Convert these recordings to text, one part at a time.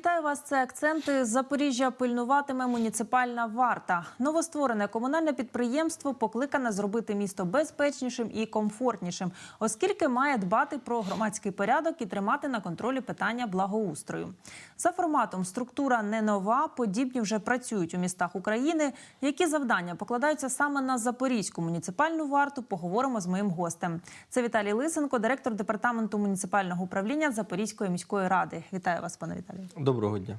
Вітаю вас. Це акценти. Запоріжжя пильнуватиме муніципальна варта. Новостворене комунальне підприємство покликане зробити місто безпечнішим і комфортнішим, оскільки має дбати про громадський порядок і тримати на контролі питання благоустрою. За форматом структура не нова. Подібні вже працюють у містах України. Які завдання покладаються саме на Запорізьку муніципальну варту? Поговоримо з моїм гостем. Це Віталій Лисенко, директор департаменту муніципального управління Запорізької міської ради. Вітаю вас, пане Віталію. Доброго дня.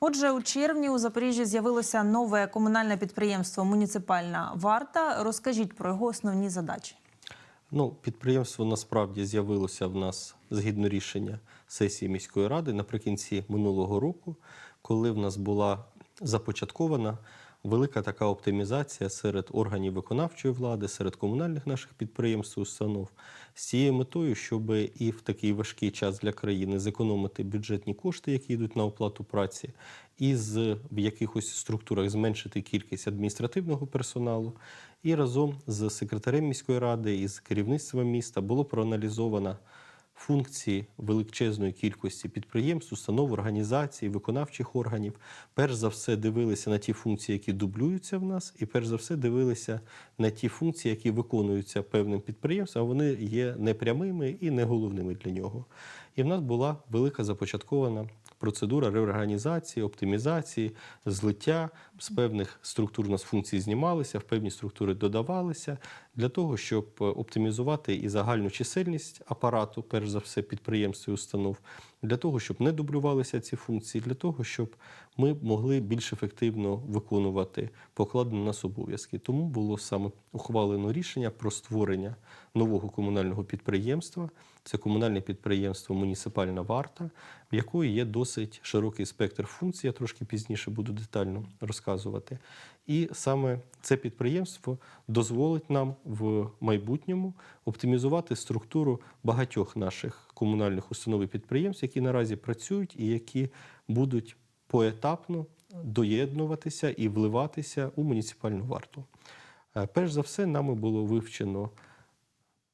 Отже, у червні у Запоріжжі з'явилося нове комунальне підприємство Муніципальна варта. Розкажіть про його основні задачі. Ну, підприємство насправді з'явилося в нас згідно рішення сесії міської ради наприкінці минулого року, коли в нас була започаткована велика така оптимізація серед органів виконавчої влади, серед комунальних наших підприємств, установ з цією метою, щоб і в такий важкий час для країни зекономити бюджетні кошти, які йдуть на оплату праці, і з в якихось структурах зменшити кількість адміністративного персоналу. І разом з секретарем міської ради і з керівництвом міста було проаналізовано функції величезної кількості підприємств, установ, організацій, виконавчих органів. Перш за все дивилися на ті функції, які дублюються в нас, і перш за все дивилися на ті функції, які виконуються певним підприємством, а вони є непрямими і не головними для нього. І в нас була велика започаткована процедура реорганізації, оптимізації, злиття з певних структур у нас функції знімалися, в певні структури додавалися для того, щоб оптимізувати і загальну чисельність апарату, перш за все, підприємств і установ, для того, щоб не дублювалися ці функції, для того, щоб ми могли більш ефективно виконувати покладені на нас обов'язки. Тому було саме ухвалено рішення про створення нового комунального підприємства. Це комунальне підприємство Муніципальна варта, в якої є досить широкий спектр функцій. Я трошки пізніше буду детально розказувати. І саме це підприємство дозволить нам в майбутньому оптимізувати структуру багатьох наших комунальних установ і підприємств, які наразі працюють і які будуть поетапно доєднуватися і вливатися у муніципальну варту. Е, Перш за все, нами було вивчено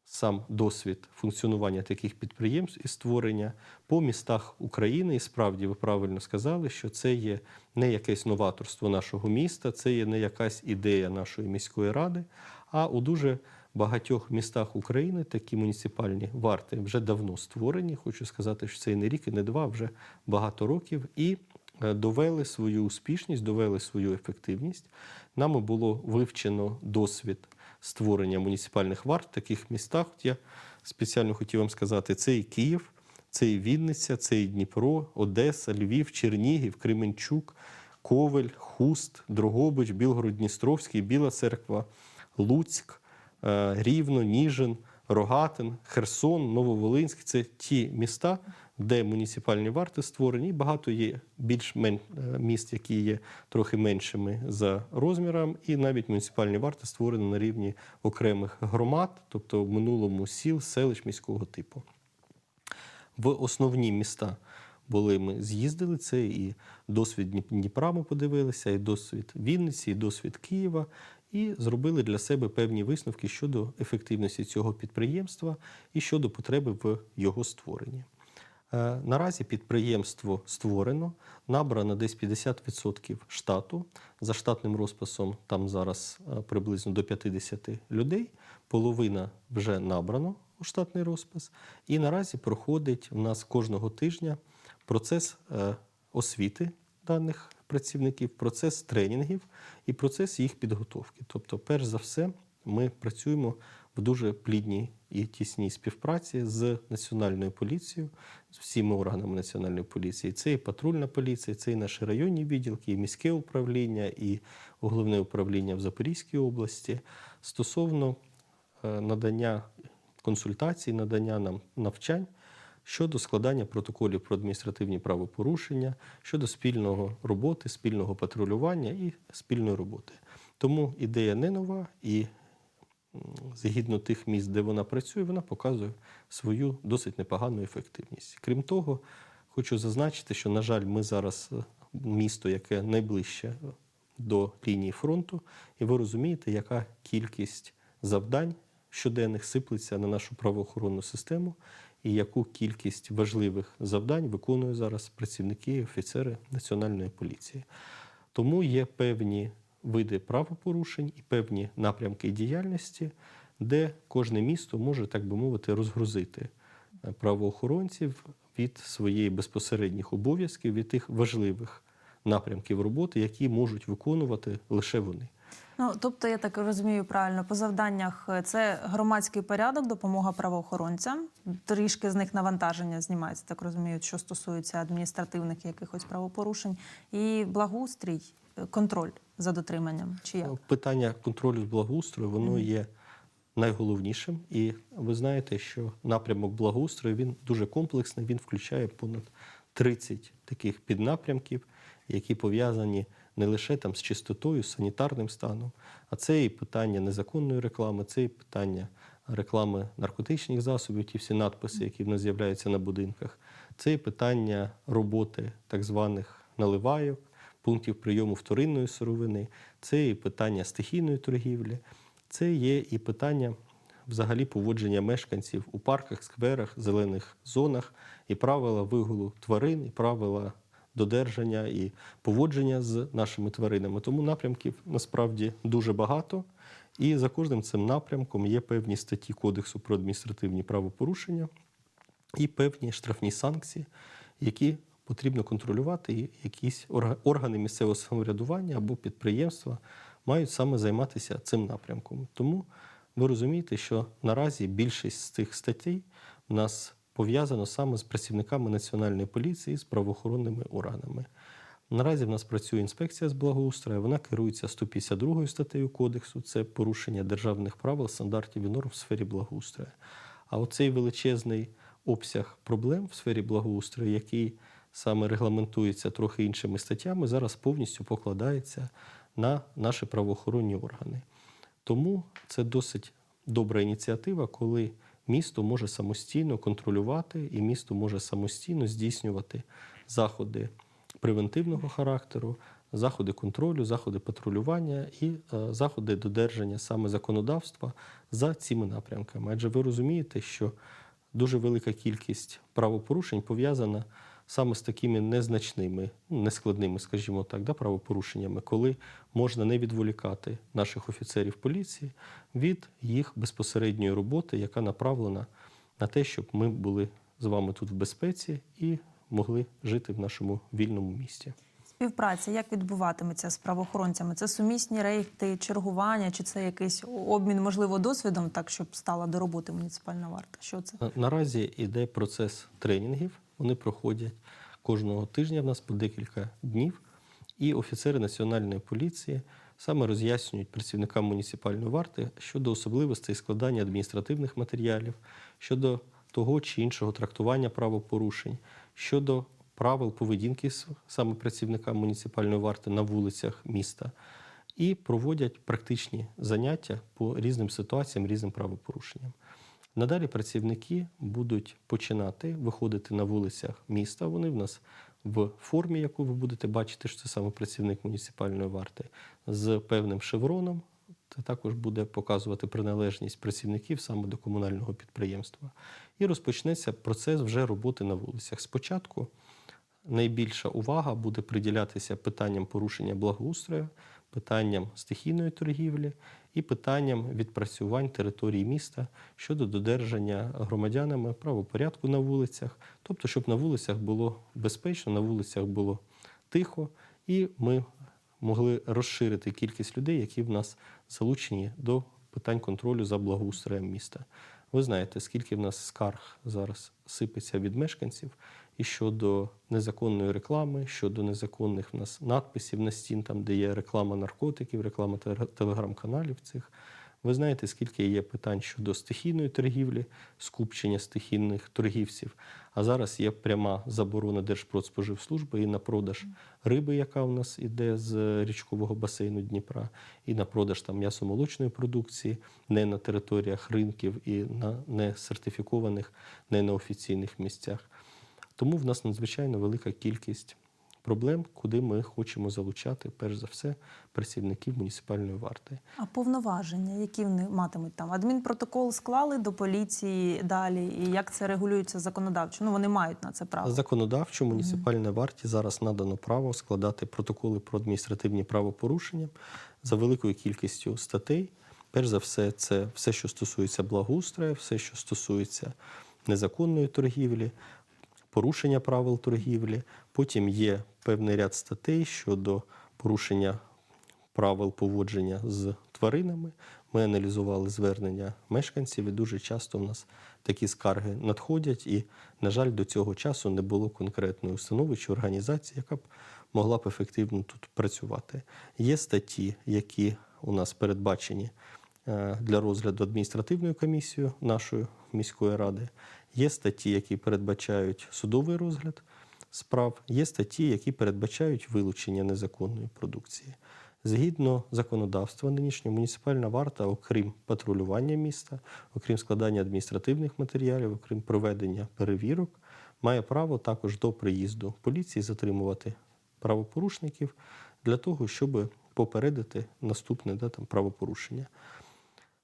сам досвід функціонування таких підприємств і створення по містах України. І справді ви правильно сказали, що це є не якесь новаторство нашого міста, це є не якась ідея нашої міської ради, а у дуже багатьох містах України такі муніципальні варти вже давно створені. Хочу сказати, що це і не рік, і не два, вже багато років. І е, довели свою успішність, довели свою ефективність. Нами було вивчено досвід створення муніципальних варт в таких містах. От я спеціально хотів вам сказати: це і Київ, це і Вінниця, це і Дніпро, Одеса, Львів, Чернігів, Кременчук, Ковель, Хуст, Дрогобич, Білгород-Дністровський, Біла Церква, Луцьк, е, Рівно, Ніжин, Рогатин, Херсон, Нововолинськ це ті міста, де муніципальні варти створені. І багато є більш мен... е, міст, які є трохи меншими за розміром, і навіть муніципальні варти створені на рівні окремих громад, тобто в минулому сіл, селищ міського типу. В основні міста були ми з'їздили. Це і досвід Дніп- Дніпра ми подивилися, і досвід Вінниці, і досвід Києва, і зробили для себе певні висновки щодо ефективності цього підприємства і щодо потреби в його створенні. Е, Наразі підприємство створено, набрано десь 50% штату. За штатним розписом там зараз е, приблизно до 50 людей. Половина вже набрано у штатний розпис. І наразі проходить у нас кожного тижня процес е, освіти даних працівників, процес тренінгів і процес їх підготовки. Тобто, перш за все, ми працюємо в дуже плідній і тісній співпраці з національною поліцією, з всіми органами національної поліції. Це і патрульна поліція, це і наші районні відділки, і міське управління, і головне управління в Запорізькій області стосовно е, надання консультацій, надання нам навчань щодо складання протоколів про адміністративні правопорушення, щодо спільного роботи, спільного патрулювання і спільної роботи. Тому ідея не нова і згідно тих міст, де вона працює, вона показує свою досить непогану ефективність. Крім того, хочу зазначити, що, на жаль, ми зараз е, місто, яке найближче до лінії фронту, і ви розумієте, яка кількість завдань щоденних сиплеться на нашу правоохоронну систему, і яку кількість важливих завдань виконують зараз працівники і офіцери Національної поліції. Тому є певні види правопорушень і певні напрямки діяльності, де кожне місто може, так би мовити, розгрузити е, правоохоронців від своїх безпосередніх обов'язків, від тих важливих напрямків роботи, які можуть виконувати лише вони. Ну тобто, я так розумію правильно, по завданнях е, це громадський порядок, допомога правоохоронцям. Трішки з них навантаження знімається, так розумію, що стосується адміністративних якихось правопорушень, і благоустрій, е, контроль за дотриманням. Чи як? Питання контролю з благоустрою воно є найголовнішим. І ви знаєте, що напрямок благоустрою він дуже комплексний. Він включає понад 30 таких піднапрямків, які пов'язані не лише там з чистотою, з санітарним станом, а це і питання незаконної реклами, це і питання реклами наркотичних засобів, ті всі надписи, які в нас з'являються на будинках, це і питання роботи так званих наливайок, пунктів прийому вторинної сировини, це і питання стихійної торгівлі, це є і питання взагалі поводження мешканців у парках, скверах, зелених зонах, і правила вигулу тварин, і правила додержання і поводження з нашими тваринами. Тому напрямків насправді дуже багато. І за кожним цим напрямком є певні статті Кодексу про адміністративні правопорушення і певні штрафні санкції, які потрібно контролювати, якісь органи місцевого самоврядування або підприємства мають саме займатися цим напрямком. Тому ви розумієте, що наразі більшість з цих статей в нас пов'язано саме з працівниками національної поліції, з правоохоронними органами. Наразі в нас працює інспекція з благоустрою. Вона керується 152 статтею кодексу. Це порушення державних правил, стандартів і норм в сфері благоустрою. А оцей величезний обсяг проблем в сфері благоустрою, який саме регламентується трохи іншими статтями, зараз повністю покладається на наші правоохоронні органи. Тому це досить добра ініціатива, коли місто може самостійно контролювати і місто може самостійно здійснювати заходи превентивного характеру, заходи контролю, заходи патрулювання і е, заходи додержання саме законодавства за цими напрямками. Адже ви розумієте, що дуже велика кількість правопорушень пов'язана саме з такими незначними, ну, нескладними, скажімо так, да, правопорушеннями, коли можна не відволікати наших офіцерів поліції від їх безпосередньої роботи, яка направлена на те, щоб ми були з вами тут в безпеці і могли жити в нашому вільному місті. Співпраця як відбуватиметься з правоохоронцями? Це сумісні рейти, чергування, чи це якийсь обмін, можливо, досвідом, так щоб стала до роботи муніципальна варта? Що це? Наразі йде процес тренінгів. Вони проходять кожного тижня в нас по декілька днів. І офіцери національної поліції саме роз'яснюють працівникам муніципальної варти щодо особливостей складання адміністративних матеріалів, щодо того чи іншого трактування правопорушень, щодо правил поведінки саме працівникам муніципальної варти на вулицях міста, і проводять практичні заняття по різним ситуаціям, різним правопорушенням. Надалі працівники будуть починати виходити на вулицях міста. Вони в нас в формі, яку ви будете бачити, що це саме працівник муніципальної варти, з певним шевроном. Це також буде показувати приналежність працівників саме до комунального підприємства. І розпочнеться процес вже роботи на вулицях. Спочатку найбільша увага буде приділятися питанням порушення благоустрою, питанням стихійної торгівлі і питанням відпрацювань території міста щодо додержання громадянами правопорядку на вулицях, тобто, щоб на вулицях було безпечно, на вулицях було тихо, і ми могли розширити кількість людей, які в нас залучені до питань контролю за благоустроєм міста. Ви знаєте, скільки в нас скарг зараз сипеться від мешканців і щодо незаконної реклами, щодо незаконних в нас надписів на стін, там, де є реклама наркотиків, реклама телеграм-каналів цих. Ви знаєте, скільки є питань щодо стихійної торгівлі, скупчення стихійних торгівців. А зараз є пряма заборона Держпродспоживслужби і на продаж риби, яка у нас іде з річкового басейну Дніпра, і на продаж там м'ясомолочної продукції, не на територіях ринків і на несертифікованих, не на офіційних місцях. Тому в нас надзвичайно велика кількість проблем, куди ми хочемо залучати, перш за все, працівників муніципальної варти. А повноваження, які вони матимуть там? Адмінпротокол склали до поліції далі, і як це регулюється законодавчо? Ну вони мають на це право. Законодавчо муніципальній варті зараз надано право складати протоколи про адміністративні правопорушення за великою кількістю статей. Перш за все, це все, що стосується благоустрою, все, що стосується незаконної торгівлі, порушення правил торгівлі. Потім є певний ряд статей щодо порушення правил поводження з тваринами. Ми аналізували звернення мешканців, і дуже часто в нас такі скарги надходять. І, на жаль, до цього часу не було конкретної установи чи організації, яка б могла б ефективно тут працювати. Є статті, які у нас передбачені е, для розгляду адміністративною комісією нашої міської ради. Є статті, які передбачають судовий розгляд справ, є статті, які передбачають вилучення незаконної продукції. Згідно законодавства нинішнього, муніципальна варта, окрім патрулювання міста, окрім складання адміністративних матеріалів, окрім проведення перевірок, має право також до приїзду поліції затримувати правопорушників для того, щоб попередити наступне да, там, правопорушення.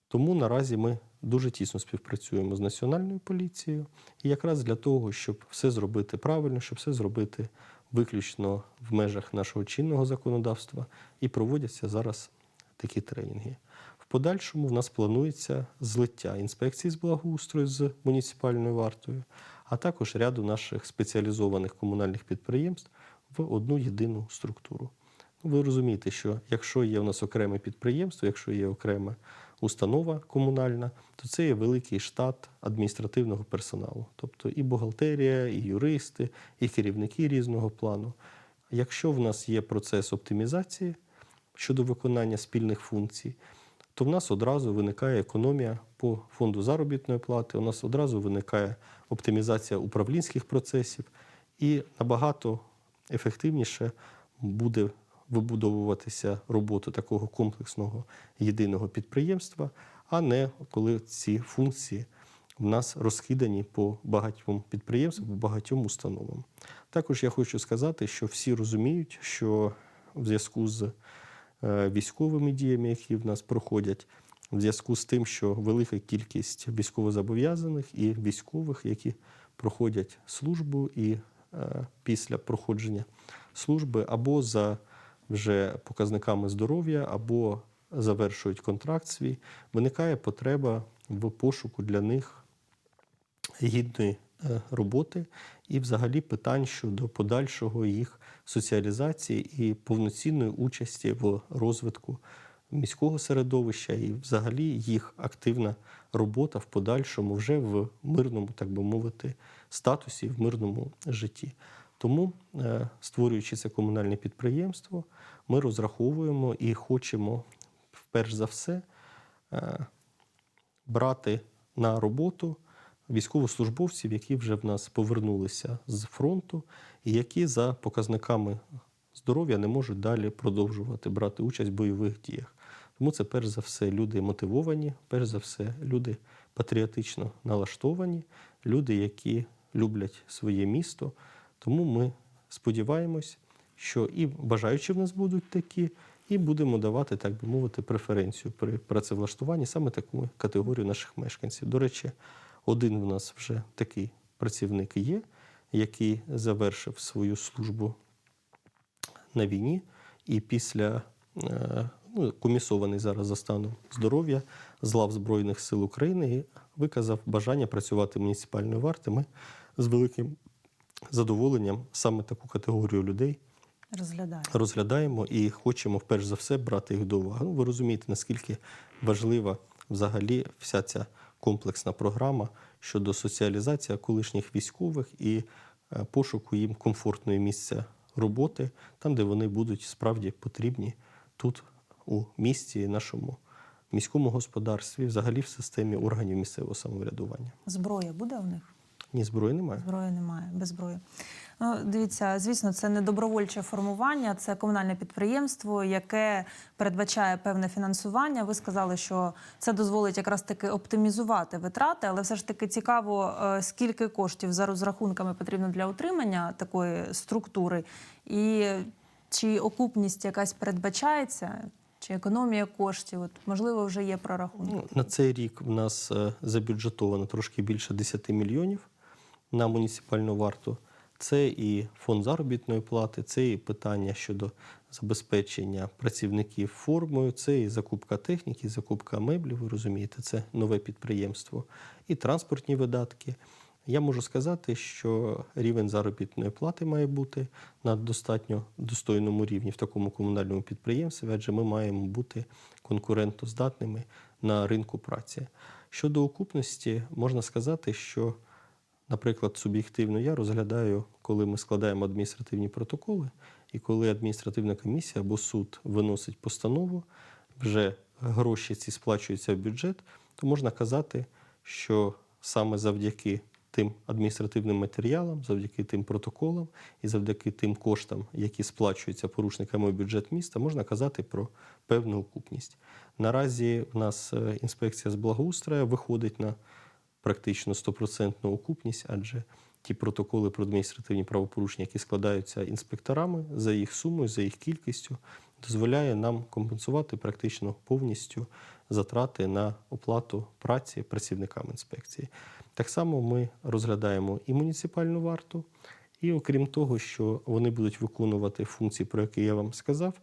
Тому наразі ми дуже тісно співпрацюємо з національною поліцією, і якраз для того, щоб все зробити правильно, щоб все зробити виключно в межах нашого чинного законодавства, і проводяться зараз такі тренінги. В подальшому в нас планується злиття інспекції з благоустрою з муніципальною вартою, а також ряду наших спеціалізованих комунальних підприємств в одну єдину структуру. Ну, Ви розумієте, що якщо є у нас окреме підприємство, якщо є окрема установа комунальна, то це є великий штат адміністративного персоналу, тобто і бухгалтерія, і юристи, і керівники різного плану. Якщо в нас є процес оптимізації щодо виконання спільних функцій, то в нас одразу виникає економія по фонду заробітної плати, у нас одразу виникає оптимізація управлінських процесів, і набагато ефективніше буде вибудовуватися робота такого комплексного єдиного підприємства, а не коли ці функції в нас розкидані по багатьом підприємствам, по багатьом установам. Також я хочу сказати, що всі розуміють, що в зв'язку з е, військовими діями, які в нас проходять, в зв'язку з тим, що велика кількість військовозобов'язаних і військових, які проходять службу і е, після проходження служби або за вже показниками здоров'я, або завершують контракт свій, виникає потреба в пошуку для них гідної е, роботи і, взагалі, питань щодо подальшого їх соціалізації і повноцінної участі в розвитку міського середовища, і, взагалі, їх активна робота в подальшому вже в мирному, так би мовити, статусі, в мирному житті. Тому, е, створюючи це комунальне підприємство, ми розраховуємо і хочемо, перш за все, е, брати на роботу військовослужбовців, які вже в нас повернулися з фронту, і які за показниками здоров'я не можуть далі продовжувати брати участь в бойових діях. Тому це перш за все люди мотивовані, перш за все люди патріотично налаштовані, люди, які люблять своє місто. Тому ми сподіваємось, що і бажаючі в нас будуть такі, і будемо давати, так би мовити, преференцію при працевлаштуванні саме таку категорію наших мешканців. До речі, один в нас вже такий працівник є, який завершив свою службу на війні, і після е, ну, комісований зараз за станом здоров'я з лав Збройних сил України і виказав бажання працювати муніципальною вартою. Ми з великим задоволенням саме таку категорію людей Розглядає. розглядаємо і хочемо перш за все брати їх до уваги. Ну, ви розумієте, наскільки важлива взагалі вся ця комплексна програма щодо соціалізації колишніх військових і е, пошуку їм комфортної місця роботи, там, де вони будуть справді потрібні тут, у місті, нашому міському господарстві, взагалі в системі органів місцевого самоврядування. Зброя буде у них? Ні, зброї немає. Зброї немає, без зброї. Ну, дивіться, звісно, це не добровольче формування, це комунальне підприємство, яке передбачає певне фінансування. Ви сказали, що це дозволить якраз таки оптимізувати витрати, але все ж таки цікаво, е, скільки коштів за розрахунками потрібно для утримання такої структури, і чи окупність якась передбачається, чи економія коштів? От можливо, вже є прорахунки. Ну, на цей рік в нас е, забюджетовано трошки більше 10 мільйонів на муніципальну варту. Це і фонд заробітної плати, це і питання щодо забезпечення працівників формою, це і закупка техніки, закупка меблів, ви розумієте, це нове підприємство, і транспортні видатки. Я можу сказати, що рівень заробітної плати має бути на достатньо достойному рівні в такому комунальному підприємстві, адже ми маємо бути конкурентоздатними на ринку праці. Щодо окупності, можна сказати, що, наприклад, суб'єктивно я розглядаю, коли ми складаємо адміністративні протоколи, і коли адміністративна комісія або суд виносить постанову, вже гроші ці сплачуються в бюджет, то можна казати, що саме завдяки тим адміністративним матеріалам, завдяки тим протоколам і завдяки тим коштам, які сплачуються порушниками в бюджет міста, можна казати про певну окупність. Наразі в нас е, інспекція з благоустрою виходить на практично стопроцентну окупність, адже ті протоколи про адміністративні правопорушення, які складаються інспекторами за їх сумою, за їх кількістю, дозволяє нам компенсувати практично повністю затрати на оплату праці працівникам інспекції. Так само ми розглядаємо і муніципальну варту, і окрім того, що вони будуть виконувати функції, про які я вам сказав,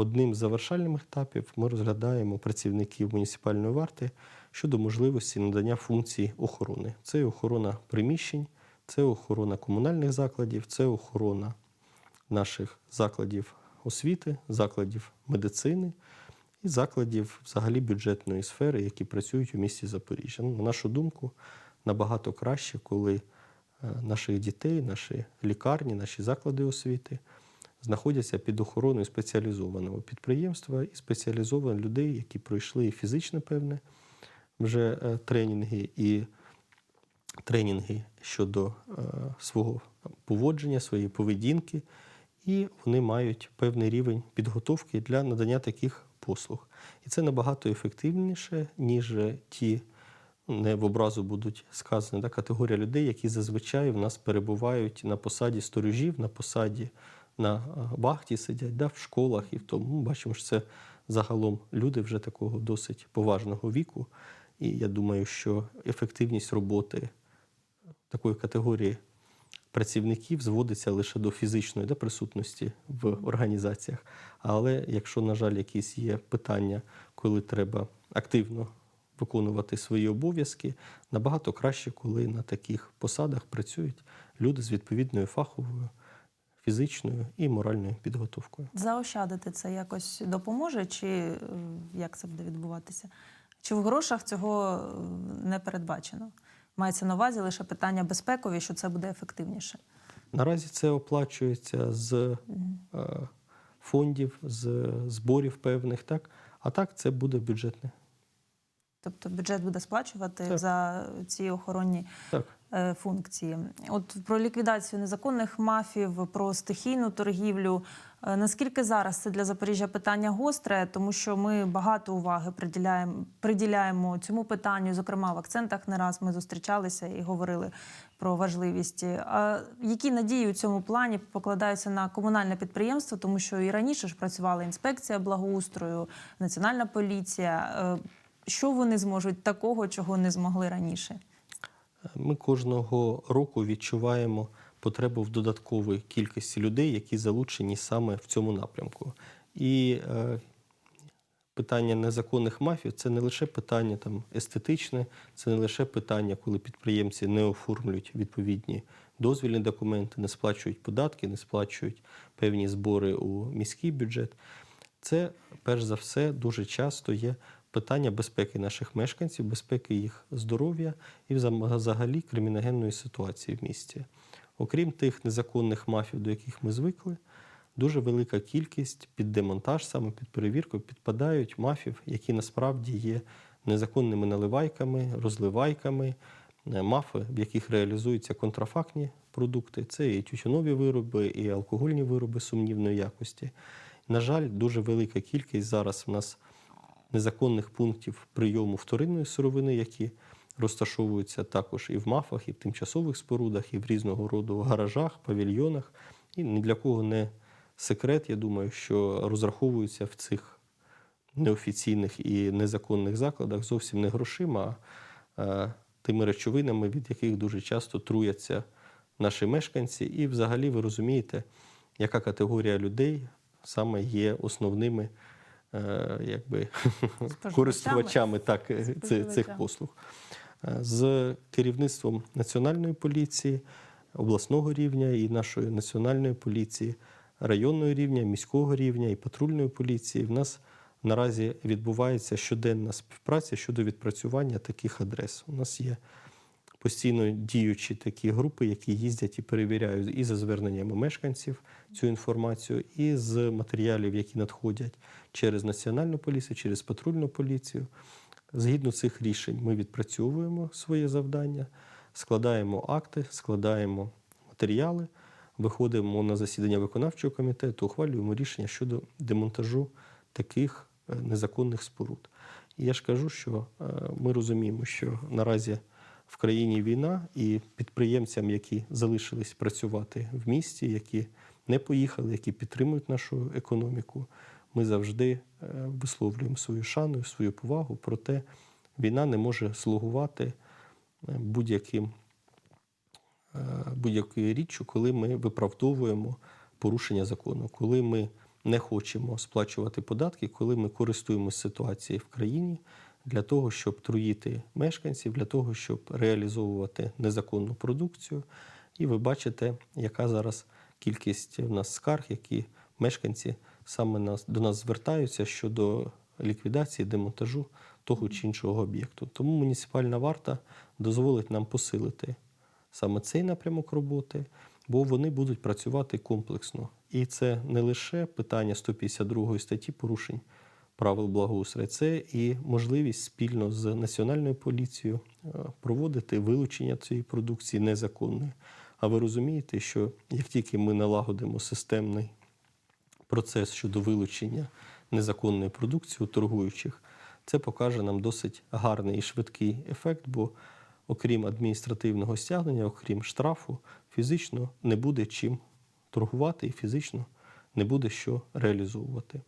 одним з завершальних етапів ми розглядаємо працівників муніципальної варти щодо можливості надання функцій охорони. Це охорона приміщень, це охорона комунальних закладів, це охорона наших закладів освіти, закладів медицини і закладів взагалі бюджетної сфери, які працюють у місті Запоріжжя. Ну, на нашу думку, набагато краще, коли е, наших дітей, наші лікарні, наші заклади освіти знаходяться під охороною спеціалізованого підприємства і спеціалізованих людей, які пройшли фізичне певне вже е, тренінги, і тренінги щодо е, свого поводження, своєї поведінки, і вони мають певний рівень підготовки для надання таких послуг. І це набагато ефективніше, ніж ті, ну, не в образу будуть сказані, да, категорія людей, які зазвичай в нас перебувають на посаді сторожів, на посаді на вахті сидять, да, в школах і в тому. Ми бачимо, що це загалом люди вже такого досить поважного віку. І я думаю, що ефективність роботи такої категорії працівників зводиться лише до фізичної да, присутності в організаціях. Але якщо, на жаль, якісь є питання, коли треба активно виконувати свої обов'язки, набагато краще, коли на таких посадах працюють люди з відповідною фаховою, фізичною і моральною підготовкою. Заощадити це якось допоможе, чи е, як це буде відбуватися? Чи в грошах цього е, не передбачено? Мається на увазі лише питання безпекові, що це буде ефективніше. Наразі це оплачується з е, фондів, з зборів певних, так? А так це буде бюджетне. Тобто бюджет буде сплачувати Так. за ці охоронні Так. Е, функції. От про ліквідацію незаконних мафів, про стихійну торгівлю. Е, Наскільки зараз це для Запоріжжя питання гостре, тому що ми багато уваги приділяємо, приділяємо цьому питанню. Зокрема, в акцентах не раз ми зустрічалися і говорили про важливість. А які надії у цьому плані покладаються на комунальне підприємство, тому що і раніше ж працювала інспекція благоустрою, національна поліція. Е, Що вони зможуть такого, чого не змогли раніше? Ми кожного року відчуваємо потребу в додатковій кількості людей, які залучені саме в цьому напрямку. І е, питання незаконних мафій це не лише питання там, естетичне, це не лише питання, коли підприємці не оформлюють відповідні дозвільні документи, не сплачують податки, не сплачують певні збори у міський бюджет. Це перш за все дуже часто є питання безпеки наших мешканців, безпеки їх здоров'я і взагалі криміногенної ситуації в місті. Окрім тих незаконних мафій, до яких ми звикли, дуже велика кількість під демонтаж, саме під перевірку, підпадають мафів, які насправді є незаконними наливайками, розливайками, е, мафи, в яких реалізуються контрафактні продукти. Це і тютюнові вироби, і алкогольні вироби сумнівної якості. На жаль, дуже велика кількість зараз в нас незаконних пунктів прийому вторинної сировини, які розташовуються також і в мафах, і в тимчасових спорудах, і в різного роду гаражах, павільйонах. І ні для кого не секрет, я думаю, що розраховуються в цих неофіційних і незаконних закладах зовсім не грошима, а е, тими речовинами, від яких дуже часто труяться наші мешканці. І взагалі ви розумієте, яка категорія людей саме є основними якби, користувачами так, е, цих послуг. Е, З керівництвом національної поліції, обласного рівня і нашої національної поліції, районного рівня, міського рівня і патрульної поліції в нас наразі відбувається щоденна співпраця щодо відпрацювання таких адрес. У нас є постійно діючі такі групи, які їздять і перевіряють і за зверненнями мешканців цю інформацію, і з матеріалів, які надходять через національну поліцію, через патрульну поліцію. Згідно цих рішень, ми відпрацьовуємо своє завдання, складаємо акти, складаємо матеріали, виходимо на засідання виконавчого комітету, ухвалюємо рішення щодо демонтажу таких е, незаконних споруд. І я ж кажу, що е, ми розуміємо, що наразі в країні війна і підприємцям, які залишились працювати в місті, які не поїхали, які підтримують нашу економіку, ми завжди е, висловлюємо свою шану, свою повагу. Проте війна не може слугувати е, будь-яким е, будь-якою річчю, коли ми виправдовуємо порушення закону, коли ми не хочемо сплачувати податки, коли ми користуємося ситуацією в країні для того, щоб труїти мешканців, для того, щоб реалізовувати незаконну продукцію. І ви бачите, яка зараз кількість в нас скарг, які мешканці саме нас, до нас звертаються щодо ліквідації, демонтажу того чи іншого об'єкту. Тому муніципальна варта дозволить нам посилити саме цей напрямок роботи, бо вони будуть працювати комплексно. І це не лише питання 152 статті порушень правил благоустрою, це і можливість спільно з національною поліцією е, проводити вилучення цієї продукції незаконної. А ви розумієте, що як тільки ми налагодимо системний процес щодо вилучення незаконної продукції у торгуючих, це покаже нам досить гарний і швидкий ефект, бо окрім адміністративного стягнення, окрім штрафу, фізично не буде чим торгувати і фізично не буде що реалізовувати.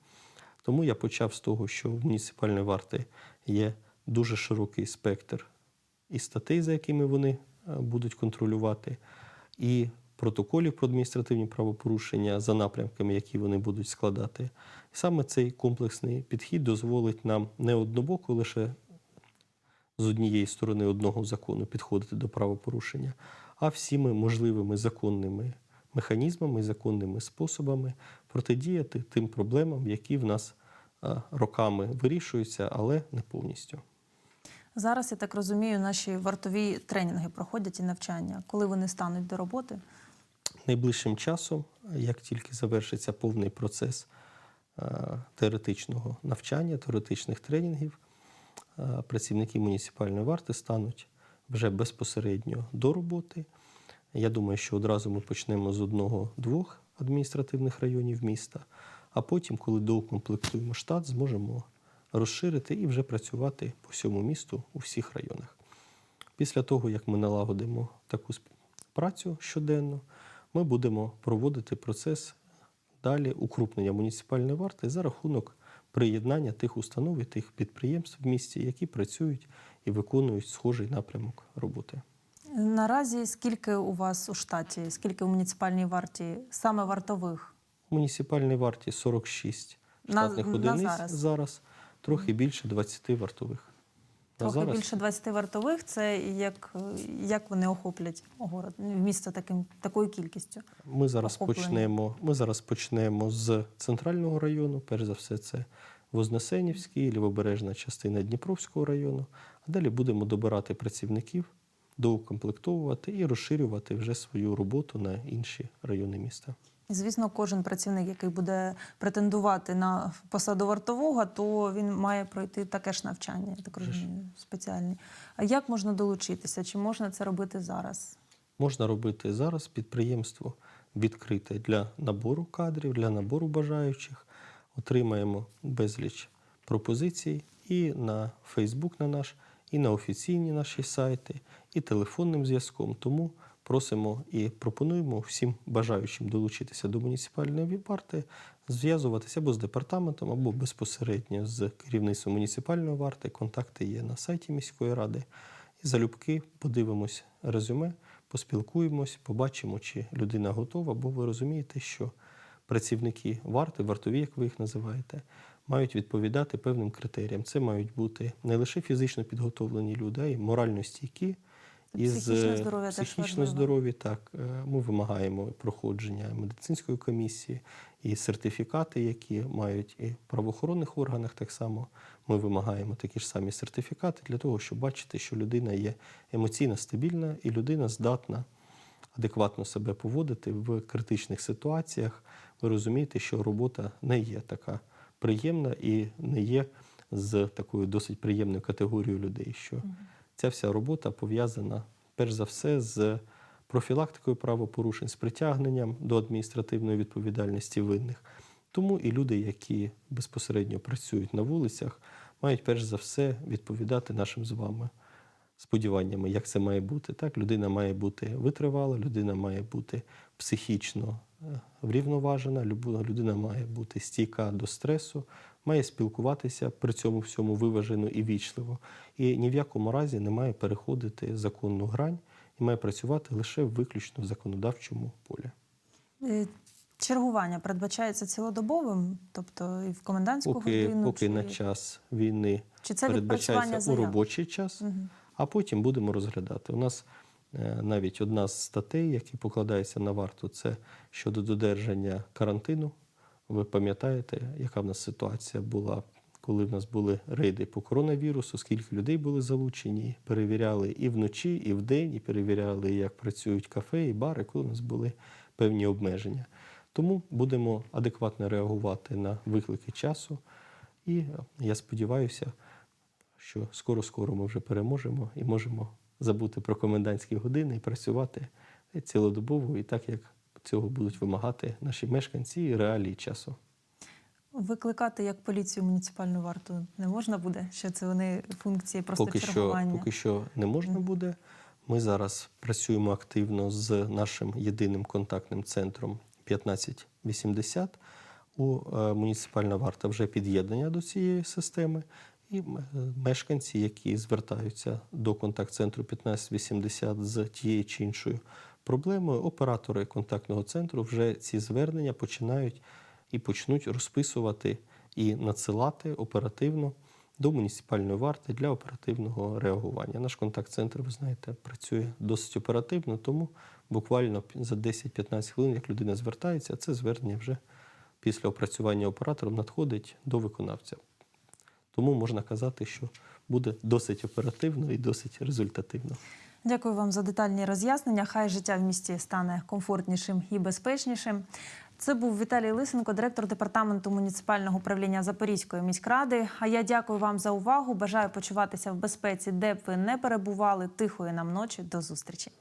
Тому я почав з того, що в муніципальної варти є дуже широкий спектр і статей, за якими вони е, будуть контролювати, і протоколів про адміністративні правопорушення за напрямками, які вони будуть складати. Саме цей комплексний підхід дозволить нам не однобоко лише з однієї сторони одного закону підходити до правопорушення, а всіми можливими законними механізмами, і законними способами протидіяти тим проблемам, які в нас роками вирішуються, але не повністю. Зараз, я так розумію, наші вартові тренінги проходять і навчання. Коли вони стануть до роботи? Найближчим часом, як тільки завершиться повний процес теоретичного навчання, теоретичних тренінгів, працівники муніципальної варти стануть вже безпосередньо до роботи. Я думаю, що одразу ми почнемо з одного-двох адміністративних районів міста, а потім, коли доукомплектуємо штат, зможемо розширити і вже працювати по всьому місту у всіх районах. Після того, як ми налагодимо таку працю щоденно, ми будемо проводити процес далі укрупнення муніципальної варти за рахунок приєднання тих установ і тих підприємств в місті, які працюють і виконують схожий напрямок роботи. Наразі скільки у вас у штаті, скільки у муніципальній варті саме вартових? У муніципальній варті 46 На- штатних на одиниць зараз. зараз, трохи більше 20 вартових. Трохи зараз більше 20 вартових. Це як, як вони охоплять город, місто таким, такою кількістю? Ми зараз охоплення. почнемо. Ми зараз почнемо з центрального району. Перш за все, це Вознесенівський, лівобережна частина Дніпровського району. А далі будемо добирати працівників, доукомплектовувати і розширювати вже свою роботу на інші райони міста. Звісно, кожен працівник, який буде претендувати на посаду вартового, то він має пройти таке ж навчання, я так розумію, спеціальні. А як можна долучитися? Чи можна це робити зараз? Можна робити зараз підприємство відкрите для набору кадрів, для набору бажаючих. Отримаємо безліч пропозицій і на Фейсбук на наш, і на офіційні наші сайти, і телефонним зв'язком. Тому просимо і пропонуємо всім бажаючим долучитися до муніципальної варти, зв'язуватися або з департаментом, або безпосередньо з керівництвом муніципальної варти. Контакти є на сайті міської ради. І залюбки подивимось резюме, поспілкуємось, побачимо, чи людина готова, бо ви розумієте, що працівники варти, вартові, як ви їх називаєте, мають відповідати певним критеріям. Це мають бути не лише фізично підготовлені люди, а й морально стійкі. Тобто психічне здоров'я теж психічно так. Е, Ми вимагаємо проходження медицинської комісії і сертифікати, які мають і в правоохоронних органах так само. Ми вимагаємо такі ж самі сертифікати для того, щоб бачити, що людина є емоційно стабільна і людина здатна адекватно себе поводити в критичних ситуаціях. Ви розумієте, що робота не є така приємна і не є з такою досить приємною категорією людей. що Ця вся робота пов'язана перш за все з профілактикою правопорушень, з притягненням до адміністративної відповідальності винних. Тому і люди, які безпосередньо працюють на вулицях, мають перш за все відповідати нашим з вами сподіваннями, як це має бути. Так, людина має бути витривала, людина має бути психічно е, врівноважена, людина має бути стійка до стресу, має спілкуватися при цьому всьому виважено і вічливо. І ні в якому разі не має переходити законну грань і має працювати лише виключно в законодавчому полі. Е, Чергування передбачається цілодобовим, тобто і в комендантську Поки, годину? поки чи... на час війни Чи це передбачається у робочий час, Мгм. а потім будемо розглядати. У нас е, навіть одна з статей, які покладаються на варту, це щодо додержання карантину. Ви пам'ятаєте, яка в нас ситуація була, коли в нас були рейди по коронавірусу, скільки людей були залучені, перевіряли і вночі, і вдень, і перевіряли, як працюють кафе і бари, коли у нас були певні обмеження. Тому будемо адекватно реагувати на виклики часу. І я сподіваюся, що скоро-скоро ми вже переможемо і можемо забути про комендантські години і працювати цілодобово, і так як цього будуть вимагати наші мешканці і реалії часу. Викликати як поліцію муніципальну варту не можна буде? Що це вони функції просто Поки що, поки що не можна буде. Ми зараз працюємо активно з нашим єдиним контактним центром 1580. У е, муніципальна варта вже під'єднання до цієї системи. І е, мешканці, які звертаються до контакт-центру 1580 з тією чи іншою проблемою, оператори контактного центру вже ці звернення починають і почнуть розписувати і надсилати оперативно до муніципальної варти для оперативного реагування. Наш контакт-центр, ви знаєте, працює досить оперативно, тому буквально за 10-15 хвилин, як людина звертається, це звернення вже після опрацювання оператором надходить до виконавця. Тому можна казати, що буде досить оперативно і досить результативно. Дякую вам за детальні роз'яснення. Хай життя в місті стане комфортнішим і безпечнішим. Це був Віталій Лисенко, директор департаменту муніципального управління Запорізької міськради. А я дякую вам за увагу. Бажаю почуватися в безпеці, де б ви не перебували. Тихої нам ночі. До зустрічі.